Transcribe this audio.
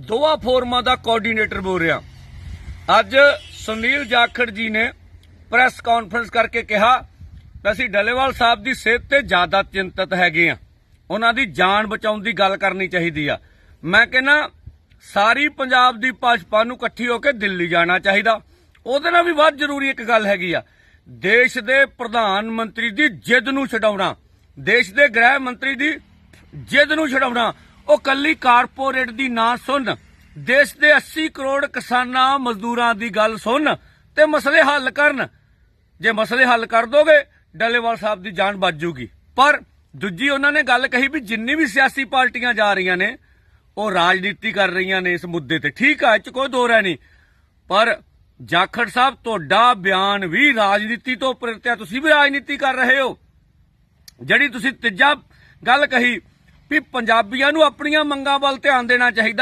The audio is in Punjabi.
ਦੋਵਾਂ ਫੋਰਮਾਂ ਦਾ ਕੋਆਰਡੀਨੇਟਰ ਬੋਲ ਰਿਹਾ। ਅੱਜ ਸੁਨੀਲ ਜਾਖੜ ਜੀ ਨੇ ਪ੍ਰੈਸ ਕਾਨਫਰੰਸ ਕਰਕੇ ਕਿਹਾ ਅਸੀਂ ਡੱਲੇਵਾਲ ਸਾਹਿਬ ਦੀ ਸਿਹਤ ਤੇ ਜ਼ਿਆਦਾ ਚਿੰਤਤ ਹੈਗੇ ਆ ਉਹਨਾਂ ਦੀ ਜਾਨ ਬਚਾਉਣ ਦੀ ਗੱਲ ਕਰਨੀ ਚਾਹੀਦੀ ਆ। ਮੈਂ ਕਹਿੰਨਾ ਸਾਰੀ ਪੰਜਾਬ ਦੀ ਭਾਜਪਾ ਨੂੰ ਇਕੱਠੀ ਹੋ ਕੇ ਦਿੱਲੀ ਜਾਣਾ ਚਾਹੀਦਾ। ਉਹਦੇ ਨਾਲ ਵੀ ਵੱਧ ਜ਼ਰੂਰੀ ਇੱਕ ਗੱਲ ਹੈਗੀ ਆ। ਦੇਸ਼ ਦੇ ਪ੍ਰਧਾਨ ਮੰਤਰੀ ਦੀ ਜਿੱਦ ਨੂੰ ਛਡਾਉਣਾ, ਦੇਸ਼ ਦੇ ਗ੍ਰਹਿ ਮੰਤਰੀ ਦੀ ਜਿੱਦ ਨੂੰ ਛਡਾਉਣਾ ਉਹ ਕੱਲੀ ਕਾਰਪੋਰੇਟ ਦੀ ਨਾ ਸੁਣ। ਦੇਸ਼ ਦੇ 80 ਕਰੋੜ ਕਿਸਾਨਾਂ, ਮਜ਼ਦੂਰਾਂ ਦੀ ਗੱਲ ਸੁਣ ਤੇ ਮਸਲੇ ਹੱਲ ਕਰਨ। ਜੇ ਮਸਲੇ ਹੱਲ ਕਰ ਦੋਗੇ, ਡੱਲੇਵਾਲ ਸਾਹਿਬ ਦੀ ਜਾਨ ਬਚ ਜੂਗੀ। ਪਰ ਦੂਜੀ ਉਹਨਾਂ ਨੇ ਗੱਲ ਕਹੀ ਵੀ ਜਿੰਨੀ ਵੀ ਸਿਆਸੀ ਪਾਰਟੀਆਂ ਜਾ ਰਹੀਆਂ ਨੇ, ਉਹ ਰਾਜਨੀਤੀ ਕਰ ਰਹੀਆਂ ਨੇ ਇਸ ਮੁੱਦੇ ਤੇ। ਠੀਕ ਆ, ਇਹ ਚ ਕੋਈ ਦੋ ਰਹਿ ਨਹੀਂ। ਪਰ ਜਾਖੜ ਸਾਹਿਬ, ਤੁਹਾਡਾ ਬਿਆਨ ਵੀ ਰਾਜਨੀਤੀ ਤੋਂ ਪ੍ਰੇਰਿਤ ਤੁਸੀਂ ਵੀ ਰਾਜਨੀਤੀ ਕਰ ਰਹੇ ਹੋ। ਜਿਹੜੀ ਤੁਸੀਂ ਤੀਜਾ ਗੱਲ ਕਹੀ ਵੀ ਪੰਜਾਬੀਆਂ ਨੂੰ ਆਪਣੀਆਂ ਮੰਗਾਂ ਵੱਲ ਧਿਆਨ ਦੇਣਾ ਚਾਹੀਦਾ।